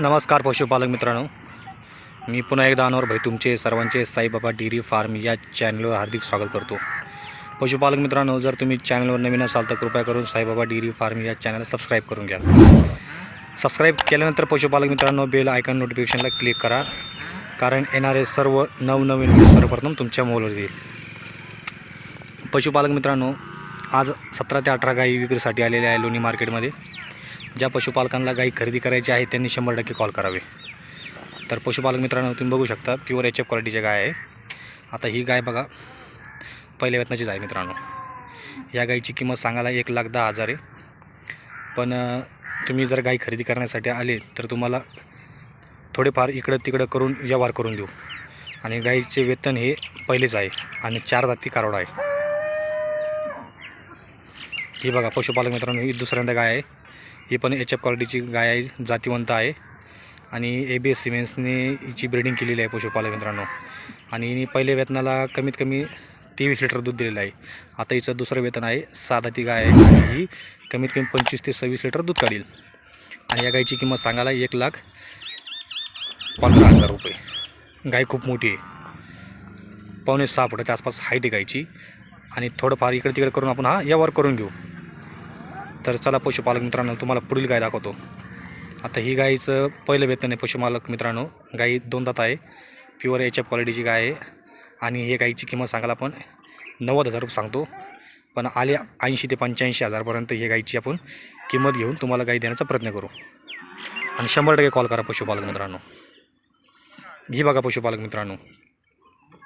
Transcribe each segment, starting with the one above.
नमस्कार पशुपालक मित्रांनो. मी पुन्हा एकदा अनवर भाई तुमचे सर्वांचे साईबाबा डेअरी फार्म या चॅनलवर हार्दिक स्वागत करतो. पशुपालक मित्रांनो जर तुम्ही चॅनलवर नवीन असाल तर कृपया करून साईबाबा डेअरी फार्म या चॅनल सबस्क्राईब करून घ्या. सबस्क्राईब केल्यानंतर पशुपालक मित्रांनो बेल आयकॉन नोटिफिकेशनला क्लिक करा कारण येणारे सर्व नवनवीन व्हिडिओ सर्वप्रथम तुमच्या मोबाईलवर येईल. पशुपालक मित्रांनो आज सतरा ते अठरा गाई विक्रीसाठी आलेल्या आहे लोणी मार्केटमध्ये. ज्या पशुपालकांना गाई खरेदी करायची आहे त्यांनी शंभर टक्के कॉल करावे. तर पशुपालक मित्रांनो तुम्ही बघू शकता प्युअर एच एफ क्वालिटीची गाय आहे. आता ही गाय बघा पहिल्या वेतनाचीच आहे मित्रांनो. या गाईची किंमत सांगायला एक लाख दहा हजार आहे. पण तुम्ही जर गाई खरेदी करण्यासाठी आले तर तुम्हाला थोडेफार इकडं तिकडं करून व्यवहार करून देऊ. आणि गाईचे वेतन हे पहिलेच आहे आणि चार जाती कारवडा आहे. ही बघा पशुपालक मित्रांनो ही दुसऱ्यांदा गाय आहे. ही पण एच एफ क्वालिटीची गाय आहे जातीवंत आहे. आणि ए बी एस सिमेंट्सने हिची ब्रिडिंग केलेली आहे पशुपालक मित्रांनो. आणि पहिले वेतनाला कमीत कमी तेवीस लिटर दूध दिलेलं आहे. आता हिचं दुसरं वेतन आहे साधा ती गाय आहे. ही कमीत कमी पंचवीस ते सव्वीस लिटर दूध काढील. आणि या गायची किंमत सांगायला एक लाख पंधरा हजार रुपये. गाय खूप मोठी आहे. पावणे सहा फुटाच्या आसपास हाईट आहे गायची. आणि थोडंफार इकडे तिकडे करून आपण हा व्यवहार करून घेऊ. तर चला पशुपालक मित्रांनो तुम्हाला पुढील गाय दाखवतो. आता ही गाईचं पहिलं वेतन आहे पशुपालक मित्रांनो. गाई दोन दात आहे. प्युअर एच एफ क्वालिटीची गाय आहे. आणि हे गाईची किंमत सांगायला आपण नव्वद हजार रुपये सांगतो. पण आले ऐंशी ते पंच्याऐंशी हजारपर्यंत हे गाईची आपण किंमत घेऊन तुम्हाला गाई देण्याचा प्रयत्न करू. आणि शंभर टक्के कॉल करा पशुपालक मित्रांनो. ही बघा पशुपालक मित्रांनो.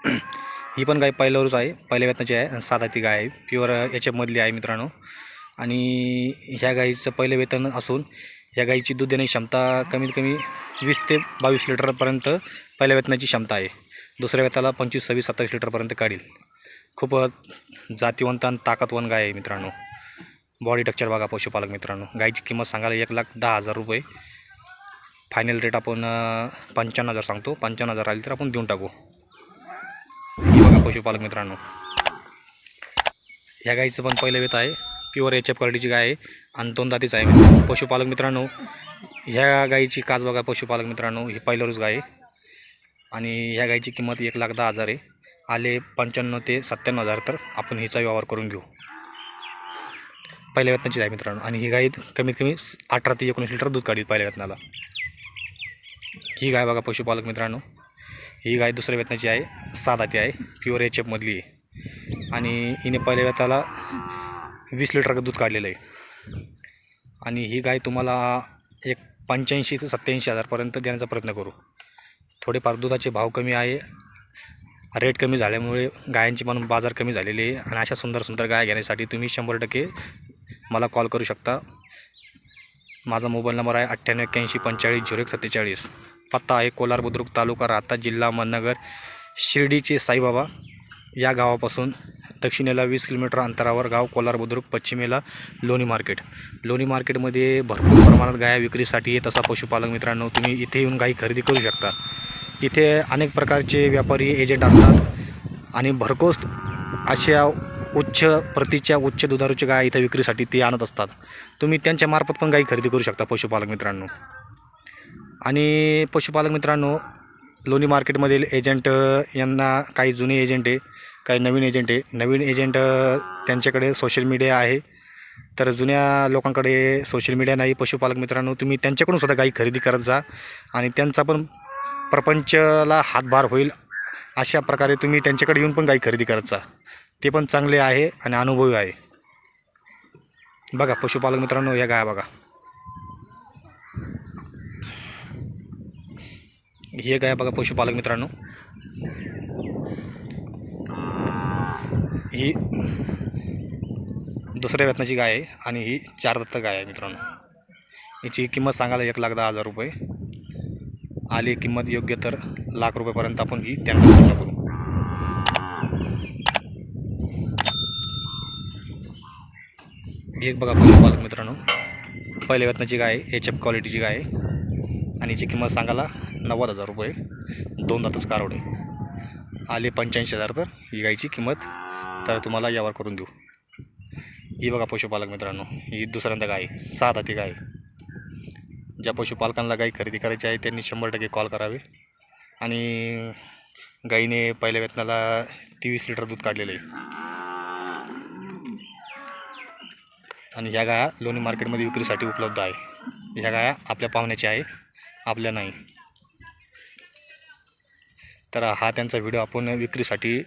ही पण गाय पहिल्यावरच आहे. पहिल्या वेतनाची आहे. साधा ती गाय. आहे प्युअर एच एफमधली आहे मित्रांनो. आणि ह्या गाईचं पहिलं वेतन असून या गाईची दूध देण्याची क्षमता कमीत कमी वीस ते बावीस लिटरपर्यंत पहिल्या वेतनाची क्षमता आहे. दुसऱ्या वेताला पंचवीस सव्वीस सत्तावीस लिटरपर्यंत काढील. खूप जातीवंत आणि ताकदवान गाय आहे मित्रांनो. बॉडी टक्चर बघा पशुपालक मित्रांनो. गाईची किंमत सांगायला एक लाख दहा हजार रुपये. फायनल रेट आपण पंच्याण्णव हजार सांगतो. पंच्याण्णव हजार आली तर आपण देऊन टाकू. बघा पशुपालक मित्रांनो. ह्या गाईचं पण पहिलं वेत आहे. प्युअर एच एफ क्वालिटीची गाय आहे. आणि दोन दातीच आहे पशुपालक मित्रांनो ह्या गाईची काच बघा पशुपालक मित्रांनो. ही पहिलरूच गाय आहे. आणि ह्या गाईची किंमत एक लाख दहा हजार आहे. आले पंच्याण्णव ते सत्त्याण्णव हजार तर आपण हिचा व्यवहार करून घेऊ. पहिल्या वेतनाचीच आहे मित्रांनो. आणि ही गाय कमीत कमी अठरा ते एकोणीस लिटर दूध काढली पहिल्या वेतनाला. ही गाय बघा पशुपालक मित्रांनो. ही गाय दुसऱ्या वेतनाची आहे. साधा ती आहे. प्युअर एच एफमधली आहे. आणि हिने पहिल्या वेताला वीस लिटर दूध काढलेलं आहे. आणि ही गाय तुम्हाला एक पंच्याऐंशी ते सत्त्याऐंशी हजारपर्यंत देण्याचा प्रयत्न करू. थोडेफार दुधाचे भाव कमी आहे. रेट कमी झाल्यामुळे गायांची पण बाजार कमी झालेली आहे. आणि अशा सुंदर सुंदर गाय घेण्यासाठी तुम्ही शंभर टक्के मला कॉल करू शकता. माझा मोबाईल नंबर आहे अठ्ठ्याण्णव एक्क्याऐंशी पंचेचाळीस झिरो एक सत्तेचाळीस. पत्ता आहे कोलार बुद्रुक तालुका राहता जिल्हा मनगर शिर्डीचे साईबाबा या गावापासून दक्षिणेला वीस किलोमीटर अंतरावर गाव कोलार बुद्रुक पश्चिमेला लोणी मार्केट. लोणी मार्केटमध्ये भरपूर प्रमाणात गाया विक्रीसाठी येत असा पशुपालक मित्रांनो तुम्ही इथे येऊन गाई खरेदी करू शकता. इथे अनेक प्रकारचे व्यापारी एजंट असतात आणि भरकोस अशा उच्च प्रतीच्या उच्च दुधारूच्या गाय इथं विक्रीसाठी ते आणत असतात. तुम्ही त्यांच्या मार्फत पण गाई खरेदी करू शकता पशुपालक मित्रांनो. आणि पशुपालक मित्रांनो लोणी मार्केटमधील एजंट यांना काही जुने एजंट आहे. काही नवीन एजंट आहे. नवीन एजंट त्यांच्याकडे सोशल मीडिया आहे. तर जुन्या लोकांकडे सोशल मीडिया नाही. पशुपालक मित्रांनो तुम्ही त्यांच्याकडून सुद्धा गाई खरेदी करत जा. आणि त्यांचा पण प्रपंचला हातभार होईल. अशा प्रकारे तुम्ही त्यांच्याकडे येऊन पण गाई खरेदी करत जा. ते पण चांगले आहे आणि अनुभवी आहे. बघा पशुपालक मित्रांनो या गाया बघा. हे गाया बघा पशुपालक मित्रांनो. ही दुसऱ्या वेतनाची गाय आहे आणि ही चार दत्त गाय आहे मित्रांनो. याची किंमत सांगायला एक लाख दहा हजार रुपये. आली किंमत योग्य तर लाख रुपयेपर्यंत आपण ही त्यांना प्रयत्न करू एक बघा पशुपालक मित्रांनो. पहिल्या वेतनाची गाय एच एफ क्वालिटीची गाय आहे. आणि याची किंमत सांगायला नव्वद हजार रुपये. दोन दातच कारवडे आले पंच्याऐंशी हजार तर ही गायची किंमत तर तुम्हाला यावर करून देऊ. ही बघा पशुपालक मित्रांनो ही दुसऱ्यांदा गाय सहा हाती गाय. ज्या पशुपालकांना गाई खरेदी करायची आहे त्यांनी शंभर टक्के कॉल करावे. आणि गाईने पहिल्या वेतनाला तेवीस लिटर दूध काढलेलं आहे. आणि ह्या गाया लोणी मार्केटमध्ये विक्रीसाठी उपलब्ध आहे. ह्या गाया आपल्या पाहुण्याच्या आहे आपल्या नाही. तर हा त्यांचा व्हिडिओ आपण विक्रीसाठी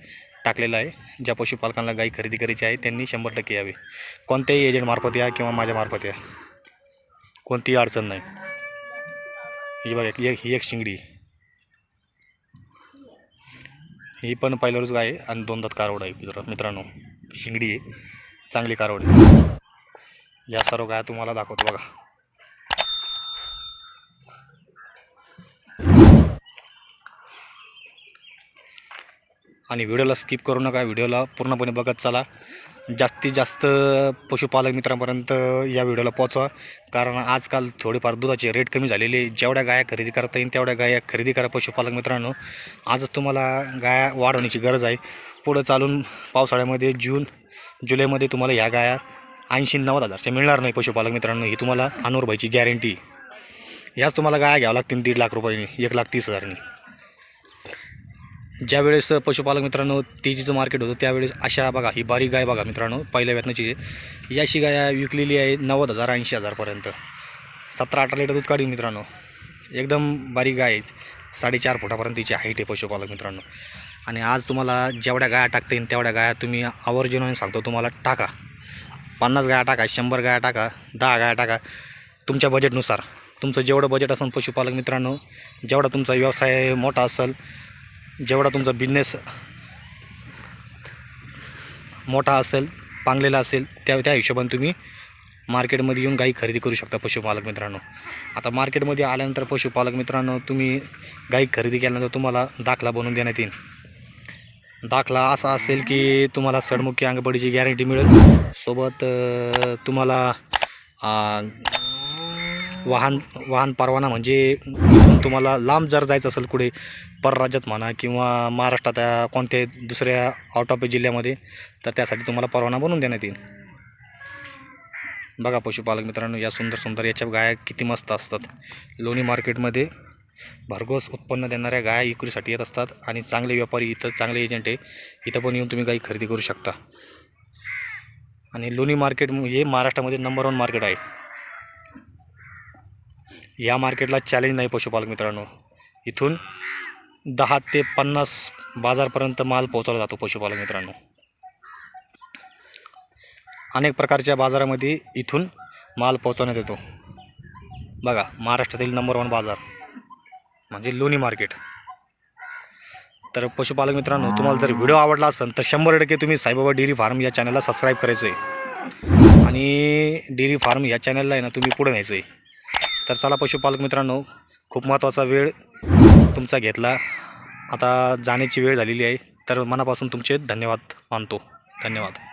टाकलेला आहे. ज्या पशुपालकांना गाई खरेदी करायची आहे त्यांनी शंभर टक्के यावे. कोणत्याही एजंटमार्फत या किंवा माझ्यामार्फत या. कोणतीही अडचण नाही. ही बघा ही एक ही एक शिंगडी. ही पण पहिल्यावरच गाय आहे आणि दोनदात कारवड आहे मित्रांनो. शिंगडी आहे. चांगली कारवड आहे. या सर्व गाय तुम्हाला दाखवतो बघा. आणि व्हिडिओला स्किप करू नका व्हिडिओला पूर्णपणे बघत चला. जास्तीत जास्त पशुपालक मित्रांपर्यंत या व्हिडिओला पोचवा कारण आजकाल थोडेफार दुधाचे रेट कमी झालेले जेवढ्या गाया खरेदी करता येईल तेवढ्या गाया खरेदी करा पशुपालक मित्रांनो. आजच तुम्हाला गाया वाढवण्याची गरज आहे. पुढं चालून पावसाळ्यामध्ये जून जुलैमध्ये तुम्हाला ह्या गाया ऐंशी नव्वद हजारच्या मिळणार नाही पशुपालक मित्रांनो. ही तुम्हाला अनूरबाईची गॅरंटी ह्याच तुम्हाला गाया घ्यावं लागतील दीड लाख रुपयांनी एक लाख तीस हजारनी. ज्यावेळेस पशुपालक मित्रांनो तेजीचं मार्केट होतं त्यावेळेस अशा बघा ही बारीक गाय बघा मित्रांनो पहिल्या वेतनाची. याशी गाय विकलेली आहे नव्वद हजार ऐंशी हजारपर्यंत सतरा अठरा लिटर दूध काढीन मित्रांनो. एकदम बारीक गाय साडेचार फुटापर्यंत तिची हाईट आहे पशुपालक मित्रांनो. आणि आज तुम्हाला जेवढ्या गाया टाकता येईल तेवढ्या गाया तुम्ही आवर्जून सांगतो तुम्हाला टाका. पन्नास गाया टाका शंभर गाया टाका दहा गाया टाका तुमच्या बजेटनुसार तुमचं जेवढं बजेट असेल पशुपालक मित्रांनो जेवढा तुमचा व्यवसाय मोठा असेल जेवढा तुमचा बिझनेस मोठा असेल पांगलेला असेल त्या त्या हिशोबाने तुम्ही मार्केटमध्ये येऊन गाई खरेदी करू शकता पशुपालक मित्रांनो. आता मार्केटमध्ये आल्यानंतर पशुपालक मित्रांनो तुम्ही गाई खरेदी केल्यानंतर तुम्हाला दाखला बनवून देण्यात येईल. दाखला असा असेल की तुम्हाला सडमुखी अंगपडीची गॅरंटी मिळेल. सोबत तुम्हाला वाहन वाहन परवाना म्हणजे तुम्हाला लांब जर जायचं असेल कुठे परराज्यात म्हणा किंवा महाराष्ट्रात कोणत्या कोणत्याही दुसऱ्या आउट ऑफ जिल्ह्यामध्ये तर त्यासाठी तुम्हाला परवाना बनवून देण्यात येईल. बघा पशुपालक मित्रांनो या सुंदर सुंदर याच्या गाया किती मस्त असतात. लोणी मार्केटमध्ये भरघोस उत्पन्न देणाऱ्या गाया विक्रीसाठी येत असतात आणि चांगले व्यापारी इथं चांगले एजंट आहे. इथं पण येऊन तुम्ही गाई खरेदी करू शकता. आणि लोणी मार्केट हे महाराष्ट्रामध्ये नंबर वन मार्केट आहे. या मार्केटला चॅलेंज नाही पशुपालक मित्रांनो. इथून दहा ते पन्नास बाजारपर्यंत माल पोहोचवला जातो पशुपालक मित्रांनो. अनेक प्रकारच्या बाजारामध्ये इथून माल पोहोचवण्यात येतो. बघा महाराष्ट्रातील नंबर वन बाजार म्हणजे लोणी मार्केट. तर पशुपालक मित्रांनो तुम्हाला जर व्हिडिओ आवडला असेल तर शंभर टक्के तुम्ही साईबाबा डेअरी फार्म या चॅनलला सबस्क्राईब करायचं आहे आणि डेअरी फार्म या चॅनलला आहे ना तुम्ही पुढे न्यायचं आहे तर चला पशुपालक मित्रांनो खूप महत्त्वाचा वेळ तुमचा घेतला. आता जाण्याची वेळ झालेली आहे. तर मनापासून तुमचे धन्यवाद मानतो. धन्यवाद.